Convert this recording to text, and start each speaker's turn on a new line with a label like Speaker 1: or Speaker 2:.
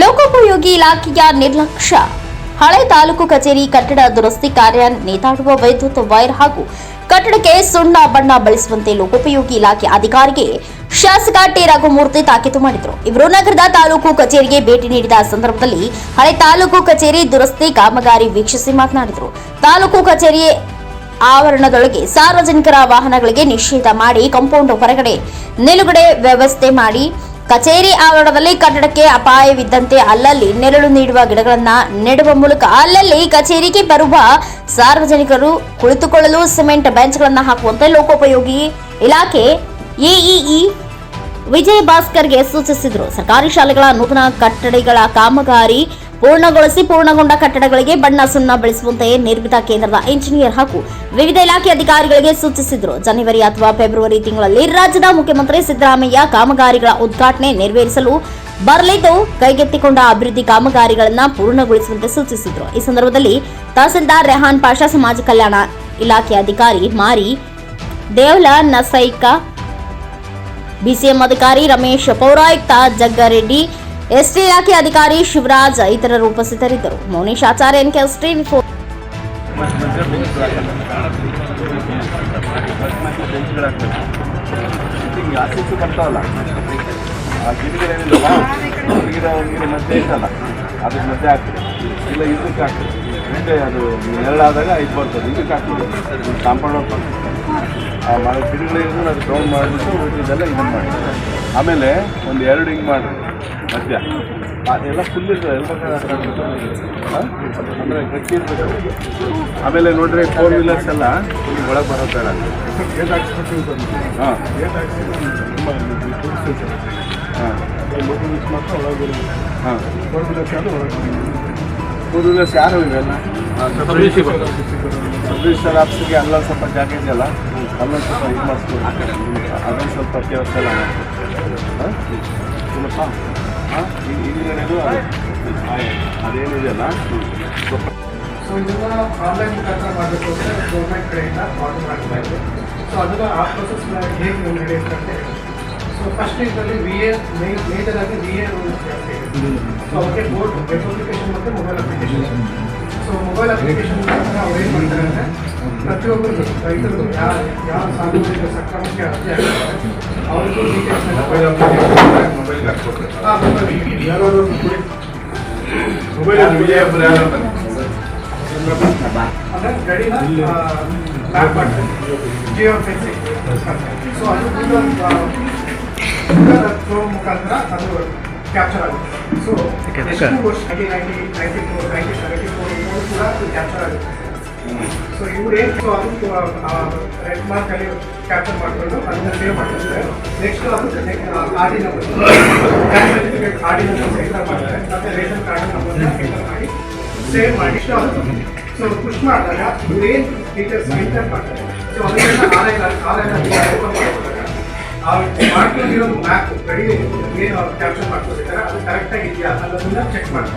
Speaker 1: ಲೋಕೋಪಯೋಗಿ ಇಲಾಖೆಯ ನಿರ್ಲಕ್ಷ್ಯ. ಹಳೆ ತಾಲೂಕು ಕಚೇರಿ, ಕಟ್ಟಡ ದುರಸ್ತಿ ಕಾರ್ಯ ನೇತಾಡುವ ವಿದ್ಯುತ್ ವೈರ್ ಹಾಗೂ ಕಟ್ಟಡಕ್ಕೆ ಸುಣ್ಣ ಬಣ್ಣ ಬಳಸುವಂತೆ ಲೋಕೋಪಯೋಗಿ ಇಲಾಖೆ ಅಧಿಕಾರಿಗೆ ಶಾಸಕ ಟಿ ರಘುಮೂರ್ತಿ ತಾಕೀತು ಮಾಡಿದರು. ಇವರು ನಗರದ ತಾಲೂಕು ಕಚೇರಿಗೆ ಭೇಟಿ ನೀಡಿದ ಸಂದರ್ಭದಲ್ಲಿ ಹಳೆ ತಾಲೂಕು ಕಚೇರಿ ದುರಸ್ತಿ ಕಾಮಗಾರಿ ವೀಕ್ಷಿಸಿ ಮಾತನಾಡಿದರು. ತಾಲೂಕು ಕಚೇರಿ ಆವರಣದೊಳಗೆ ಸಾರ್ವಜನಿಕರ ವಾಹನಗಳಿಗೆ ನಿಷೇಧ ಮಾಡಿ, ಕಾಂಪೌಂಡ್ ಹೊರಗಡೆ ನಿಲುಗಡೆ ವ್ಯವಸ್ಥೆ ಮಾಡಿ ಕಚೇರಿ ಆವರಣದಲ್ಲಿ ಕಟ್ಟಡಕ್ಕೆ ಅಪಾಯವಿದ್ದಂತೆ ಅಲ್ಲಲ್ಲಿ ನೆರಳು ನೀಡುವ ಗಿಡಗಳನ್ನ ನೆಡುವ ಮೂಲಕ ಅಲ್ಲಲ್ಲಿ ಕಚೇರಿಗೆ ಬರುವ ಸಾರ್ವಜನಿಕರು ಕುಳಿತುಕೊಳ್ಳಲು ಸಿಮೆಂಟ್ ಬೆಂಚ್ಗಳನ್ನ ಹಾಕುವಂತೆ ಲೋಕೋಪಯೋಗಿ ಇಲಾಖೆ ಎಇಇ ವಿಜಯ್ ಭಾಸ್ಕರ್ಗೆ ಸೂಚಿಸಿದರು. ಸರ್ಕಾರಿ ಶಾಲೆಗಳ ನೂತನ ಕಟ್ಟಡಗಳ ಕಾಮಗಾರಿ ಪೂರ್ಣಗೊಳಿಸಿ ಪೂರ್ಣಗೊಂಡ ಕಟ್ಟಡಗಳಿಗೆ ಬಣ್ಣ ಸುಣ್ಣ ಬೆಳೆಸುವಂತೆ ನಿರ್ಮಿತ ಕೇಂದ್ರದ ಇಂಜಿನಿಯರ್ ಹಾಗೂ ವಿವಿಧ ಇಲಾಖೆ ಅಧಿಕಾರಿಗಳಿಗೆ ಸೂಚಿಸಿದರು. ಜನವರಿ ಅಥವಾ ಫೆಬ್ರವರಿ ತಿಂಗಳಲ್ಲಿ ರಾಜ್ಯದ ಮುಖ್ಯಮಂತ್ರಿ ಸಿದ್ದರಾಮಯ್ಯ ಕಾಮಗಾರಿಗಳ ಉದ್ಘಾಟನೆ ನೆರವೇರಿಸಲು ಬರಲಿದ್ದು, ಕೈಗೆತ್ತಿಕೊಂಡ ಅಭಿವೃದ್ಧಿ ಕಾಮಗಾರಿಗಳನ್ನು ಪೂರ್ಣಗೊಳಿಸುವಂತೆ ಸೂಚಿಸಿದರು. ಈ ಸಂದರ್ಭದಲ್ಲಿ ತಹಸೀಲ್ದಾರ್ ರೆಹಾನ್ ಪಾಷಾ, ಸಮಾಜ ಕಲ್ಯಾಣ ಇಲಾಖೆ ಅಧಿಕಾರಿ ಮಾರಿ ದೇವಲ, ನಸೈಕ, ಬಿಸಿಎಂ ಅಧಿಕಾರಿ ರಮೇಶ್, ಪೌರಾಯುಕ್ತ ಜಗ್ಗಾರೆಡ್ಡಿ ಎಸ್ಟಿ ಇಲಾಖೆ ಅಧಿಕಾರಿ ಶಿವರಾಜ್ ಇತರರು ಉಪಸ್ಥಿತರಿದ್ದರು.
Speaker 2: Mounesh Acharya NK ST four ಇಲ್ಲ, ಇದಕ್ಕೆ ಹಾಕ್ತೀವಿ. ಮುಂದೆ ಅದು ನೆರಳಾದಾಗ ಇದು ಬರ್ತದೆ. ಇದಕ್ಕೆ ಹಾಕ್ತೀವಿ. ಕಾಂಪೌಂಡ್ ಆ ಗಿಡಗಳಿರೋದು ಅದು ಡೌನ್ ಮಾಡಿಬಿಟ್ಟು ಉಳಿದಿದ್ದೆಲ್ಲ ಇದನ್ನು ಮಾಡಿ ಆಮೇಲೆ ಒಂದು ಎರಡು ಹಿಂಗೆ ಮಾಡಿರಿ ಮಧ್ಯ. ಅದೆಲ್ಲ ಎಲ್ಲ ಫುಲ್ ಇರ್ತದೆ ಎಲ್ಲ ಅಂದರೆ ಗಟ್ಟಿ ಇರ್ತದೆ. ಆಮೇಲೆ ನೋಡ್ರಿ ಫೋರ್ ವೀಲರ್ಸ್ ಎಲ್ಲ ಒಳಗೆ ಬರೋ ಬೇಡ. ಹಾಂ. ಹಾಂ. ಹಾಂ. ಫೋರ್ ವೀಲರ್ಸ್ ಯಾರು ಇವೆಲ್ಲ? ರಿಜಿಸ್ಟರ್ ಆಫೀಸಿಗೆ ಅಲ್ಲೊಂದು ಸ್ವಲ್ಪ ಜಾಗ ಇದೆಯಲ್ಲ ಅಲ್ಲೊಂದು ಸ್ವಲ್ಪ ಇದು ಮಾಡಿಸ್ಬೋದು ಅದೊಂದು ಸ್ವಲ್ಪ ಕೆಲಸ ಎಲ್ಲ ಮಾಡ್ಬೋದು ಹಾಂ ಏನಪ್ಪ ಹಾಂ ಹಿಂದ್ಗಡೆದು ಅದು ಅದೇನಿದೆಯಲ್ಲ ಸ್ವಲ್ಪ
Speaker 3: ಸೊ ಇದನ್ನ ಆನ್ಲೈನ್ ಮುಖಾಂತರ ಮಾಡಬೇಕು ಅಂದರೆ ಗೌರ್ಮೆಂಟ್ ಕಡೆಯಿಂದ ಆರ್ಡರ್ ಮಾಡ್ತಾ ಇದೆ ಸೊ ಅದನ್ನ ಆ ಪ್ರೊಸೆಸ್ ಹೇಗೆ ನಡೆಯುತ್ತೆ ಅಂತ ಹೇಳಿ ಸೊ ಫಸ್ಟ್ ಇದರಲ್ಲಿ ವಿ ಎ ಮೇಜರ್ ಆಗಿ ವಿ ಎ ಜಾಸ್ತಿ ಇದೆ ಸೊ ಅವರಿಗೆ ಬೋರ್ಡ್ ವೆಬ್ ಅಪ್ಲಿಕೇಶನ್ ಮತ್ತು mobile application so mobile application ಮುಖಾಂತರ ಅವ್ರು ಏನು ಮಾಡ್ತಾರೆ ಅಂದರೆ ಪ್ರತಿಯೊಬ್ಬರು ರೈತರು ಯಾವ ಯಾವ ಸಾರ್ವಜನಿಕ ಸಕ್ರಮಕ್ಕೆ ಅರ್ಜಿ ಆಗಿರ್ತಾರೆ ಅವ್ರಿಗೂ ಡೀಟೇಲ್ಸ್ ಎಲ್ಲ ಮೊಬೈಲ್ ಅಪ್ಲಿಕೇಶನ್
Speaker 2: ಮೊಬೈಲ್ಗೆ ಹಾಕ್ಕೊಡ್ತಾರೆ
Speaker 3: ಹಾಂ ಮೊಬೈಲ್ ಯಾರು ಕೊಡಿ
Speaker 2: ಮೊಬೈಲ್ ವಿಜಯಪುರ ಯಾರು
Speaker 3: ಅಂದ್ರೆ ಗಡಿನ ಬ್ಯಾಕ್ ಮಾಡ್ತಾರೆ ಜಿಯೋ ಫೆನ್ಸಿಂಗ್ ಸೊ ಅದು ಗೂಗಲ್ ಗೂಗಲ್ ಕ್ರೋಮ್ ಮುಖಾಂತರ ಅದು ಕ್ಯಾಪ್ಚರ್ ಆಗುತ್ತೆ ಸೊ ಎಷ್ಟು ವರ್ಷ ninety ninety ninety four ninety seventy four ಮೂರು ಕೂಡ ಅದು ಕ್ಯಾಪ್ಚರ್ ಆಗುತ್ತೆ ಸೊ ಇವ್ರು ಏನು ಸೊ ಅದು ರೆಡ್ ಮಾರ್ಕ್ ಅಲ್ಲಿ ಕ್ಯಾಪ್ಚರ್ ಮಾಡಿಕೊಂಡು ಅದನ್ನ ಸೇವ್ ಮಾಡ್ತಾರೆ ನೆಕ್ಸ್ಟ್ ಅದು R D number certificate R D number enter ಮಾಡ್ತಾರೆ ಮತ್ತೆ ರೇಷನ್ ಕಾರ್ಡ್ ನಂಬರ್ನ ಎಂಟರ್ ಮಾಡಿ ಸೇವ್ ಮಾಡಿ ಸೊ ಪುಷ್ ಮಾಡಿದಾಗ ಇವ್ರು ಏನು ಡೀಟೇಲ್ಸ್ ಎಂಟರ್ ಮಾಡ್ತಾರೆ ಸೊ ಅದನ್ನೆಲ್ಲ ಆನ್ಲೈನ್ ಆನ್ಲೈನ್ ಓಪನ್ ಮಾಡ್ಕೊಂಡಾಗ ಆ ಮಾಡ್ಕೊಂಡಿರೋ ಮ್ಯಾಪ್ ಗಡಿ ಏನು ಕ್ಯಾಪ್ಚರ್ ಮಾಡ್ಕೊಂಡಿರ್ತಾರೆ ಅದು ಕರೆಕ್ಟಾಗಿ ಇದೆಯಾ ಅನ್ನೋದನ್ನ ಚೆಕ್ ಮಾಡ್ತಾರೆ